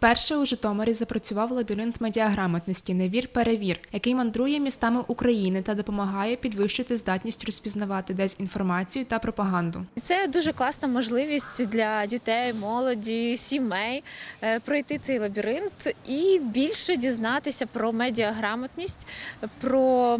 Перше у Житомирі запрацював лабіринт медіаграмотності Невір Перевір, який мандрує містами України та допомагає підвищити здатність розпізнавати дезінформацію та пропаганду. Це дуже класна можливість для дітей, молоді, сімей е, пройти цей лабіринт і більше дізнатися про медіаграмотність, про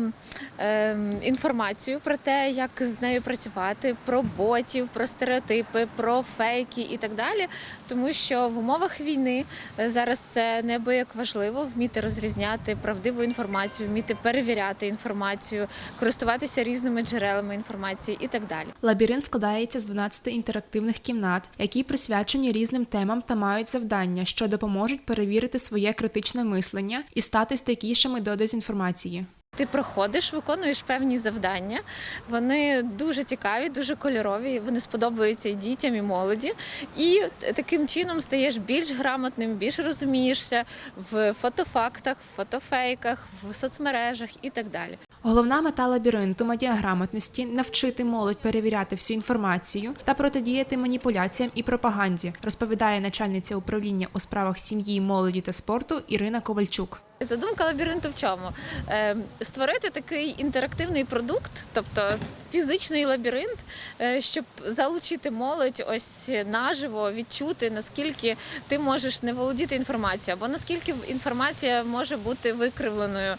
ем, інформацію про те, як з нею працювати, про ботів, про стереотипи, про фейки і так далі. Тому що в умовах війни е, зараз це неабияк важливо вміти розрізняти правдиву інформацію, вміти перевіряти інформацію, користуватися різними джерелами інформації і так далі. Лабіринт складається з 12 інтерактивних кімнат, які присвячені різним темам та мають завдання, що допоможуть перевірити своє критичне мислення і стати стійкішими до дезінформації. Ти проходиш, виконуєш певні завдання. Вони дуже цікаві, дуже кольорові. Вони сподобаються і дітям, і молоді. І таким чином стаєш більш грамотним, більш розумієшся в фотофактах, в фотофейках, в соцмережах і так далі. Головна мета лабіринту медіаграмотності навчити молодь перевіряти всю інформацію та протидіяти маніпуляціям і пропаганді, розповідає начальниця управління у справах сім'ї, молоді та спорту Ірина Ковальчук. Задумка лабіринту в чому? Е, Створити такий інтерактивний продукт, тобто фізичний лабіринт, е, щоб залучити молодь ось наживо, відчути, наскільки ти можеш не володіти інформацією, або наскільки інформація може бути викривленою.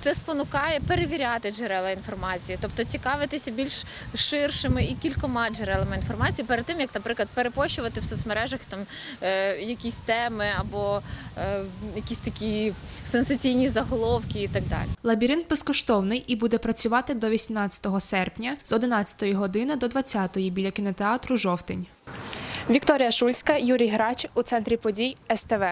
Це спонукає перевіряти джерела інформації, тобто цікавитися більш ширшими і кількома джерелами інформації перед тим, як, наприклад, перепощувати в соцмережах там е, якісь теми або е, якісь такі сенсаційні заголовки і так далі. Лабіринт безкоштовний і буде працювати до 18 серпня з 11 години до 20 біля кінотеатру Жовтень. Вікторія Шульська, Юрій Грач у центрі подій СТВ.